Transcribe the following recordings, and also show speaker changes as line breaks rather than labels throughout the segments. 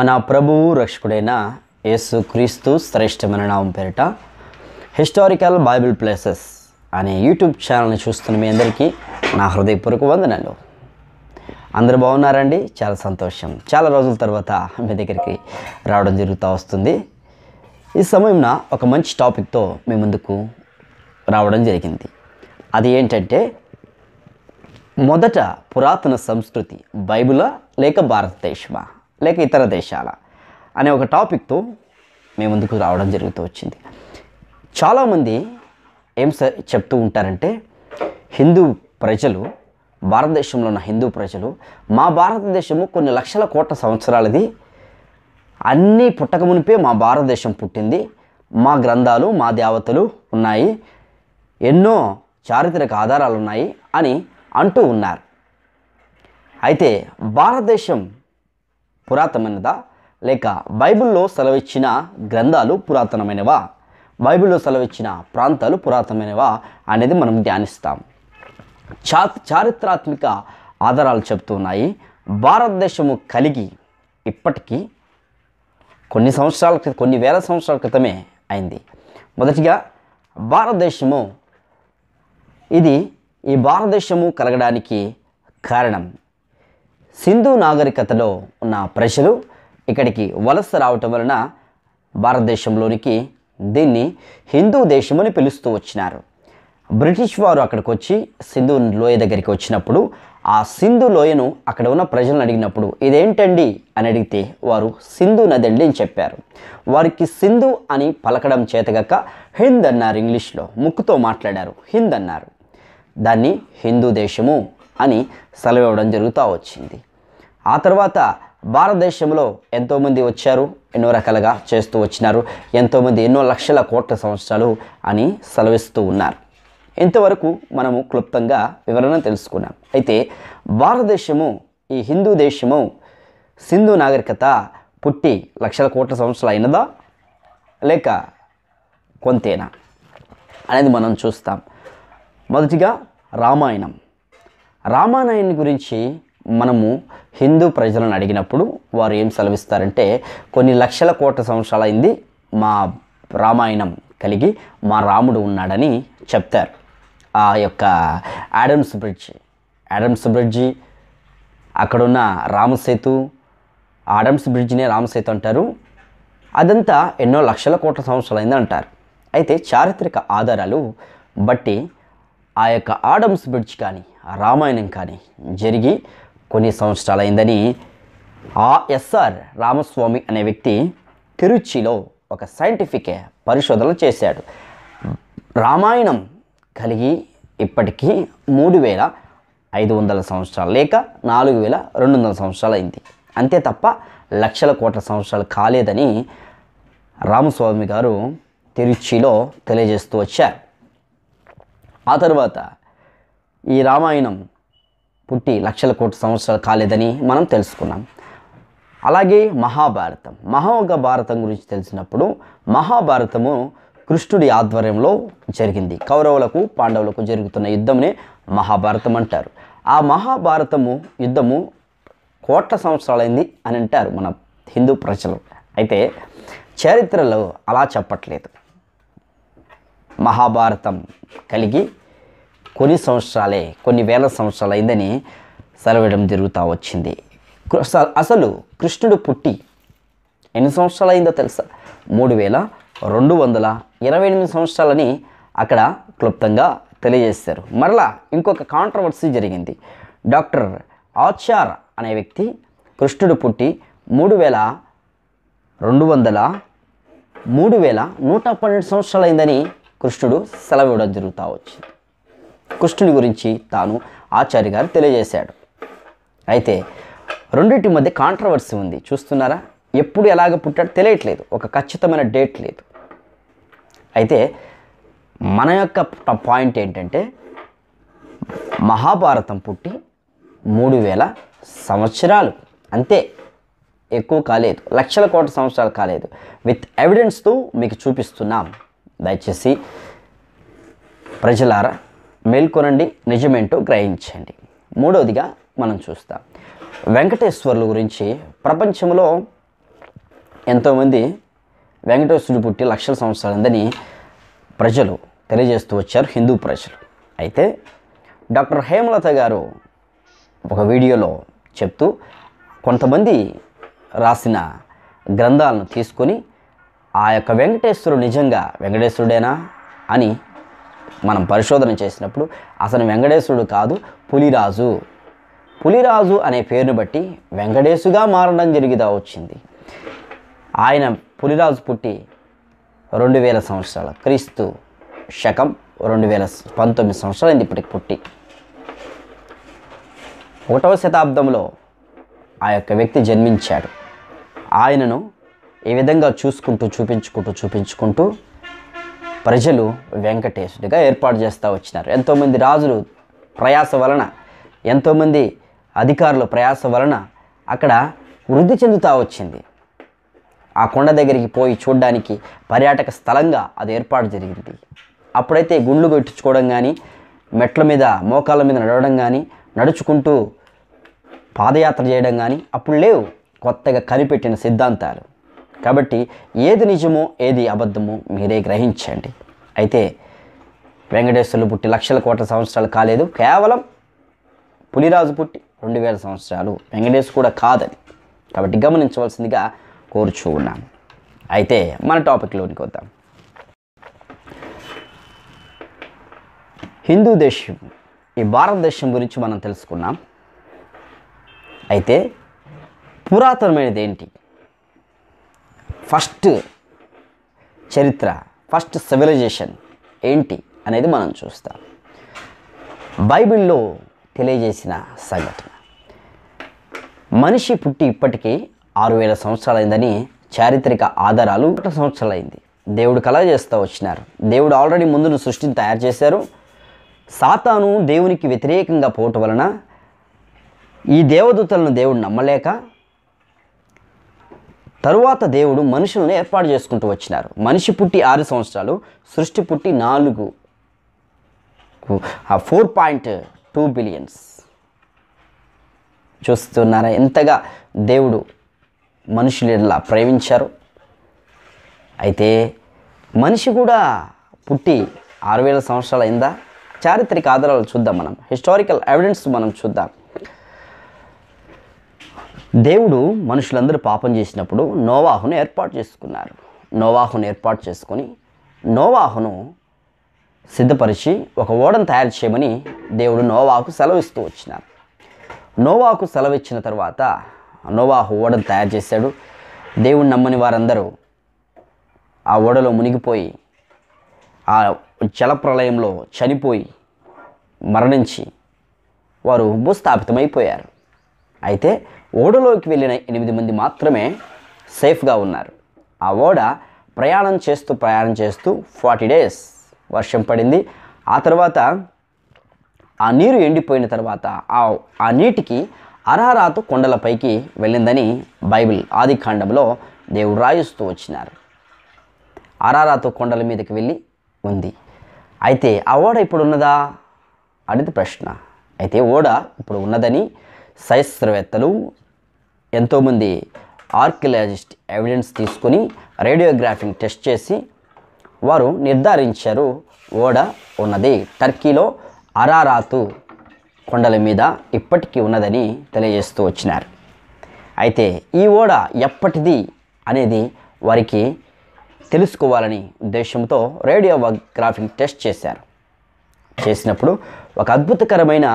మన ప్రభువు రక్షకుడైన యేసు క్రీస్తు శ్రేష్టమైన నామం పేరిట హిస్టారికల్ బైబిల్ ప్లేసెస్ అనే యూట్యూబ్ ఛానల్ని చూస్తున్న మీ అందరికీ నా హృదయపూర్వక వందనాలు. అందరు బాగున్నారండి? చాలా సంతోషం. చాలా రోజుల తర్వాత మీ దగ్గరికి రావడం జరుగుతూ వస్తుంది. ఈ సమయంన ఒక మంచి టాపిక్తో మీ ముందుకు రావడం జరిగింది. అది ఏంటంటే మొదట పురాతన సంస్కృతి బైబిలా లేక భారతదేశమా? లేక ఇతర దేశాల అనే ఒక టాపిక్తో మీ ముందుకు రావడం జరుగుతూ వచ్చింది. చాలామంది ఏం స చెప్తూ ఉంటారంటే హిందూ ప్రజలు భారతదేశంలో ఉన్న హిందూ ప్రజలు మా భారతదేశము కొన్ని లక్షల కోట్ల సంవత్సరాలది అన్నీ పుట్టక మునిపే మా భారతదేశం పుట్టింది. మా గ్రంథాలు మా దేవతలు ఉన్నాయి. ఎన్నో చారిత్రక ఆధారాలు ఉన్నాయి అని అంటూ ఉన్నారు. అయితే భారతదేశం పురాతనమైనదా? లేక బైబిల్లో సెలవిచ్చిన గ్రంథాలు పురాతనమైనవా? బైబిల్లో సెలవిచ్చిన ప్రాంతాలు పురాతనమైనవా? అనేది మనం ధ్యానిస్తాం. చా చారిత్రాత్మక ఆధారాలు చెప్తున్నాయి భారతదేశము కలిగి ఇప్పటికీ కొన్ని సంవత్సరాల క్రితం కొన్ని వేల సంవత్సరాల క్రితమే అయింది. మొదటిగా భారతదేశము ఇది ఈ భారతదేశము కలగడానికి కారణం. సింధు నాగరికతలో ఉన్న ప్రజలు ఇక్కడికి వలస రావటం వలన భారతదేశంలోనికి దీన్ని హిందూ దేశం అని పిలుస్తూ వచ్చినారు. బ్రిటిష్ వారు అక్కడికి వచ్చి సింధు లోయ దగ్గరికి వచ్చినప్పుడు ఆ సింధు లోయను అక్కడ ఉన్న ప్రజలను అడిగినప్పుడు ఇదేంటండి అని అడిగితే వారు సింధు నది అండి అని చెప్పారు. వారికి సింధు అని పలకడం చేతగక హింద్ అన్నారు ఇంగ్లీష్లో. ముక్కుతో మాట్లాడారు. హింద్ అన్నారు. దాన్ని హిందూ దేశము అని సెలవివ్వడం జరుగుతూ వచ్చింది. ఆ తర్వాత భారతదేశంలో ఎంతోమంది వచ్చారు ఎన్నో రకాలుగా చేస్తూ వచ్చినారు ఎంతోమంది ఎన్నో లక్షల కోట్ల సంవత్సరాలు అని సెలవిస్తూ ఉన్నారు. ఇంతవరకు మనము క్లుప్తంగా వివరణ తెలుసుకున్నాం. అయితే భారతదేశము ఈ హిందూ దేశము సింధు నాగరికత పుట్టి లక్షల కోట్ల సంవత్సరాలు అయినదా లేక కొంతేనా అనేది మనం చూస్తాం. మొదటిగా రామాయణం. రామానాయుని గురించి మనము హిందూ ప్రజలను అడిగినప్పుడు వారు ఏం సెలవిస్తారంటే కొన్ని లక్షల కోట్ల సంవత్సరాలైంది మా రామాయణం కలిగి మా రాముడు ఉన్నాడని చెప్తారు. ఆ యొక్క యాడమ్స్ బ్రిడ్జ్ యాడమ్స్ బ్రిడ్జి అక్కడున్న రామసేతు ఆడమ్స్ బ్రిడ్జినే రామసేతు అంటారు. అదంతా ఎన్నో లక్షల కోట్ల సంవత్సరాలైంది అంటారు. అయితే చారిత్రక ఆధారాలు బట్టి ఆ యొక్క ఆడమ్స్ బ్రిడ్జ్ కానీ రామాయణం కానీ జరిగి కొన్ని సంవత్సరాలైందని ఆ ఎస్ఆర్ రామస్వామి అనే వ్యక్తి తిరుచిలో ఒక సైంటిఫిక్ పరిశోధనలు చేశాడు. రామాయణం కలిగి ఇప్పటికీ మూడు వేల ఐదు వందల సంవత్సరాలు లేక నాలుగు వేల రెండు వందల సంవత్సరాలు అయింది అంతే తప్ప లక్షల కోట్ల సంవత్సరాలు కాలేదని రామస్వామి గారు తిరుచిలో తెలియజేస్తూ వచ్చారు. ఆ తర్వాత ఈ రామాయణం పుట్టి లక్షల కోట్ల సంవత్సరాలు కాలేదని మనం తెలుసుకున్నాం. అలాగే మహాభారతం. మహాగ భారతం గురించి తెలిసినప్పుడు మహాభారతము కృష్ణుడి ఆధ్వర్యంలో జరిగింది. కౌరవులకు పాండవులకు జరుగుతున్న యుద్ధంనే మహాభారతం అంటారు. ఆ మహాభారతము యుద్ధము కోట్ల సంవత్సరాలైంది అని అంటారు మన హిందూ ప్రజలు. అయితే చరిత్రలో అలా చెప్పట్లేదు. మహాభారతం కలిగి కొన్ని సంవత్సరాలే కొన్ని వేల సంవత్సరాలు అయిందని సెలవడం జరుగుతూ వచ్చింది. అసలు కృష్ణుడు పుట్టి ఎన్ని సంవత్సరాలు అయిందో తెలుసా? మూడు వేల రెండు వందల ఇరవై ఎనిమిది సంవత్సరాలని అక్కడ క్లుప్తంగా తెలియజేశారు. మరలా ఇంకొక కాంట్రవర్సీ జరిగింది. డాక్టర్ ఆచార్ అనే వ్యక్తి కృష్ణుడు పుట్టి మూడు వేల రెండు వందల మూడు వేల నూట పన్నెండు సంవత్సరాలు అయిందని కృష్ణుడు సెలవివ్వడం జరుగుతూ వచ్చింది. కృష్ణుని గురించి తాను ఆచార్య గారు తెలియజేశాడు. అయితే రెండింటి మధ్య కాంట్రవర్సీ ఉంది. చూస్తున్నారా? ఎప్పుడు ఎలాగ పుట్టాడో తెలియట్లేదు. ఒక ఖచ్చితమైన డేట్ లేదు. అయితే మన యొక్క పాయింట్ ఏంటంటే మహాభారతం పుట్టి మూడు వేల సంవత్సరాలు. అంతే. ఎక్కువ కాలేదు. లక్షల కోట్ల సంవత్సరాలు కాలేదు. విత్ ఎవిడెన్స్తో మీకు చూపిస్తున్నాం. దయచేసి ప్రజలారా మేల్కొనండి నిజమేంటో గ్రహించండి. మూడవదిగా మనం చూస్తాం. వెంకటేశ్వర్ల గురించి ప్రపంచంలో ఎంతోమంది వెంకటేశ్వరుడు పుట్టి లక్షల సంవత్సరాలందని ప్రజలు తెలియజేస్తూ వచ్చారు హిందూ ప్రజలు. అయితే డాక్టర్ హేమలత గారు ఒక వీడియోలో చెప్తూ కొంతమంది రాసిన గ్రంథాలను తీసుకొని ఆ యొక్క వెంకటేశ్వరుడు నిజంగా వెంకటేశ్వరుడేనా? అని మనం పరిశోధన చేసినప్పుడు అసలు వెంకటేశ్వరుడు కాదు పులిరాజు. పులిరాజు అనే పేరును బట్టి వెంకటేశుగా మారడం జరిగిదా వచ్చింది. ఆయన పులిరాజు పుట్టి రెండు వేల సంవత్సరాల క్రీస్తు శకం రెండు వేల పంతొమ్మిది సంవత్సరాలు ఇప్పటికి పుట్టి. ఒకటవ శతాబ్దంలో ఆ యొక్క వ్యక్తి జన్మించాడు. ఆయనను ఈ విధంగా చూసుకుంటూ చూపించుకుంటూ చూపించుకుంటూ ప్రజలు వెంకటేశుడిగా ఏర్పాటు చేస్తూ వచ్చినారు. ఎంతోమంది రాజులు ప్రయాస వలన ఎంతోమంది అధికారుల ప్రయాస వలన అక్కడ వృద్ధి చెందుతూ వచ్చింది. ఆ కొండ దగ్గరికి పోయి చూడడానికి పర్యాటక స్థలంగా అది ఏర్పాటు జరిగింది. అప్పుడైతే గుండ్లు పెట్టించుకోవడం కానీ మెట్ల మీద మోకాళ్ళ మీద నడవడం కానీ నడుచుకుంటూ పాదయాత్ర చేయడం కానీ అప్పుడు లేవు. కొత్తగా కనిపెట్టిన సిద్ధాంతాలు. కాబట్టి ఏది నిజమో ఏది అబద్ధమో మీరే గ్రహించండి. అయితే వెంకటేశ్వర్లు పుట్టి లక్షల కోట్ల సంవత్సరాలు కాలేదు. కేవలం పులిరాజు పుట్టి రెండు వేల సంవత్సరాలు. వెంకటేశ్వర కూడా కాదని కాబట్టి గమనించవలసిందిగా కోరుచూ ఉన్నాను. అయితే మన టాపిక్లోనికి వద్దాం. హిందూ దేశం ఈ భారతదేశం గురించి మనం తెలుసుకున్నాం. అయితే పురాతనమైనది ఏంటి? ఫస్ట్ చరిత్ర ఫస్ట్ సివిలైజేషన్ ఏంటి అనేది మనం చూస్తాం. బైబిల్లో తెలియజేసిన సంఘటన. మనిషి పుట్టి ఇప్పటికీ ఆరు వేల సంవత్సరాలైందని చారిత్రక ఆధారాలు ఒక సంవత్సరాలైంది. దేవుడు కళ చేస్తూ వచ్చినారు. దేవుడు ఆల్రెడీ ముందును సృష్టిని తయారు చేశారు. సాతాను దేవునికి వ్యతిరేకంగా పోవటం వలన ఈ దేవదూతలను దేవుడు నమ్మలేక తరువాత దేవుడు మనుషులను ఏర్పాటు చేసుకుంటూ వచ్చినారు. మనిషి పుట్టి ఆరు సంవత్సరాలు సృష్టి పుట్టి నాలుగు. Four point two billions. చూస్తున్నారా ఎంతగా దేవుడు మనుషులు ప్రేమించారు. అయితే మనిషి కూడా పుట్టి ఆరు వేల సంవత్సరాలు అయిందా? చారిత్రక ఆధారాలు చూద్దాం మనం. హిస్టారికల్ ఎవిడెన్స్ మనం చూద్దాం. దేవుడు మనుషులందరూ పాపం చేసినప్పుడు నోవాహును ఏర్పాటు చేసుకున్నారు. నోవాహును ఏర్పాటు చేసుకొని నోవాహును సిద్ధపరిచి ఒక ఓడను తయారు చేయమని దేవుడు నోవాహుకు సెలవిస్తూ వచ్చినారు. నోవాహుకు సెలవిచ్చిన తర్వాత నోవాహు ఓడను తయారు చేశాడు. దేవుడు నమ్మని వారందరూ ఆ ఓడలో మునిగిపోయి ఆ జలప్రలయంలో చనిపోయి మరణించి వారు భూస్థాపితమైపోయారు. అయితే ఓడలోకి వెళ్ళిన ఎనిమిది మంది మాత్రమే సేఫ్గా ఉన్నారు. ఆ ఓడ ప్రయాణం చేస్తూ ప్రయాణం చేస్తూ ఫార్టీ డేస్ వర్షం పడింది. ఆ తర్వాత ఆ నీరు ఎండిపోయిన తర్వాత ఆ ఆ నీటికి అరారాతు కొండలపైకి వెళ్ళిందని బైబిల్ ఆది కాండంలో దేవుడు రాయిస్తూ వచ్చినారు. అరారాతు కొండల మీదకి వెళ్ళి ఉంది. అయితే ఆ ఓడ ఇప్పుడు ఉన్నదా? అనేది ప్రశ్న. అయితే ఓడ ఇప్పుడు ఉన్నదని శాస్త్రవేత్తలు ఎంతోమంది ఆర్కియాలజిస్ట్ ఎవిడెన్స్ తీసుకొని రేడియోగ్రాఫింగ్ టెస్ట్ చేసి వారు నిర్ధారించారు ఓడ ఉన్నది టర్కీలో అరారాతు కొండల మీద ఇప్పటికీ ఉన్నదని తెలియజేస్తూ వచ్చినారు. అయితే ఈ ఓడ ఎప్పటిది అనేది వారికి తెలుసుకోవాలని ఉద్దేశంతో రేడియోగ్రాఫింగ్ టెస్ట్ చేశారు. చేసినప్పుడు ఒక అద్భుతకరమైన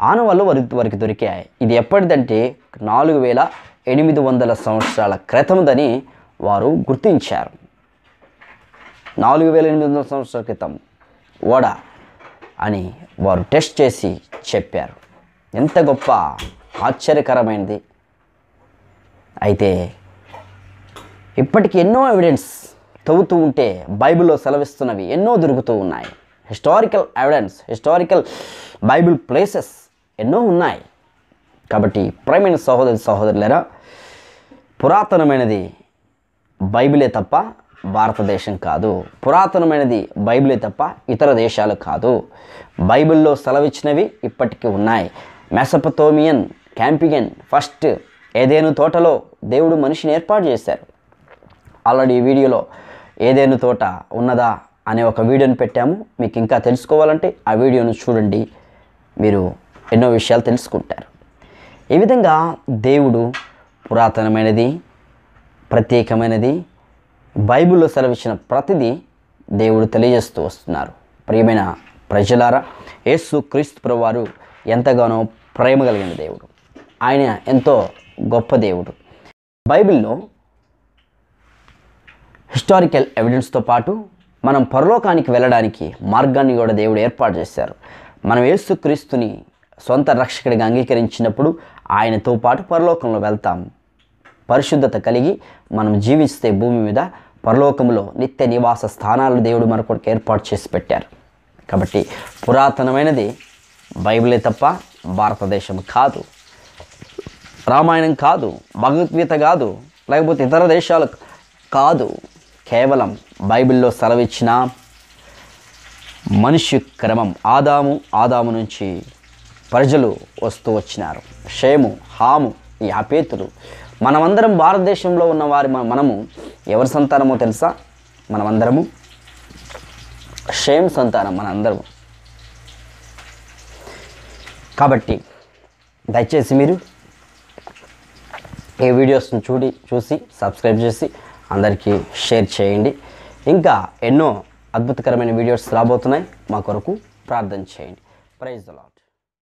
ఆనవాళ్ళు వారి వారికి దొరికాయి. ఇది ఎప్పటిదంటే నాలుగు వేల ఎనిమిది వందల సంవత్సరాల క్రితందని వారు గుర్తించారు. నాలుగు వేల ఎనిమిది వందల సంవత్సరాల క్రితం ఓడ అని వారు టెస్ట్ చేసి చెప్పారు. ఎంత గొప్ప ఆశ్చర్యకరమైనది. అయితే ఇప్పటికీ ఎన్నో ఎవిడెన్స్ తవ్వుతూ ఉంటే బైబిల్లో సెలవిస్తున్నవి ఎన్నో దొరుకుతూ ఉన్నాయి. Historical evidence historical Bible places ఎన్నో ఉన్నాయి. కాబట్టి ప్రేమైన సహోదరి సహోదరులరా పురాతనమైనది బైబిలే తప్ప భారతదేశం కాదు. పురాతనమైనది బైబిలే తప్ప ఇతర దేశాలు కాదు. బైబిల్లో సెలవిచ్చినవి ఇప్పటికీ ఉన్నాయి. మెసపతోమియన్ క్యాంపియన్ ఫస్ట్ ఏదేను తోటలో దేవుడు మనిషిని ఏర్పాటు చేశారు. ఆల్రెడీ ఈ వీడియోలో ఏదేను తోట ఉన్నదా అనే ఒక వీడియోని పెట్టాము. మీకు ఇంకా తెలుసుకోవాలంటే ఆ వీడియోను చూడండి. మీరు ఎన్నో విషయాలు తెలుసుకుంటారు. ఈ విధంగా దేవుడు పురాతనమైనది ప్రత్యేకమైనది బైబిల్లో సెలవిచ్చిన ప్రతిదీ దేవుడు తెలియజేస్తూ వస్తున్నారు. ప్రియమైన ప్రజలారా యేసు క్రీస్తు ప్రవారు ఎంతగానో ప్రేమ కలిగిన దేవుడు. ఆయన ఎంతో గొప్ప దేవుడు. బైబిల్లో హిస్టారికల్ ఎవిడెన్స్తో పాటు మనం పరలోకానికి వెళ్ళడానికి మార్గాన్ని కూడా దేవుడు ఏర్పాటు చేశారు. మనం యేసుక్రీస్తుని సొంత రక్షకుడిగా అంగీకరించినప్పుడు ఆయనతో పాటు పరలోకంలో వెళ్తాం. పరిశుద్ధత కలిగి మనం జీవిస్తే భూమి మీద పరలోకంలో నిత్య నివాస స్థానాలు దేవుడు మన కొరకు ఏర్పాటు చేసి పెట్టారు. కాబట్టి పురాతనమైనది బైబిలే తప్ప భారతదేశం కాదు. రామాయణం కాదు భగవద్గీత కాదు లేకపోతే ఇతర దేశాలు కాదు. కేవలం బైబిల్లో సెలవిచ్చిన మనిషి క్రమం ఆదాము ఆదాము నుంచి ప్రజలు వస్తూ వచ్చినారు. షేము హాము యాపేతులు మనమందరం భారతదేశంలో ఉన్న వారి మన- మనము ఎవరి సంతానమో తెలుసా? మనమందరము షేమ్ సంతానం మనందరము. కాబట్టి దయచేసి మీరు ఈ వీడియోస్ని చూడి చూసి సబ్స్క్రైబ్ చేసి అందరికీ షేర్ చేయండి. ఇంకా ఎన్నో అద్భుతకరమైన వీడియోస్ రాబోతున్నాయి. మా కొరకు ప్రార్థన చేయండి. Praise the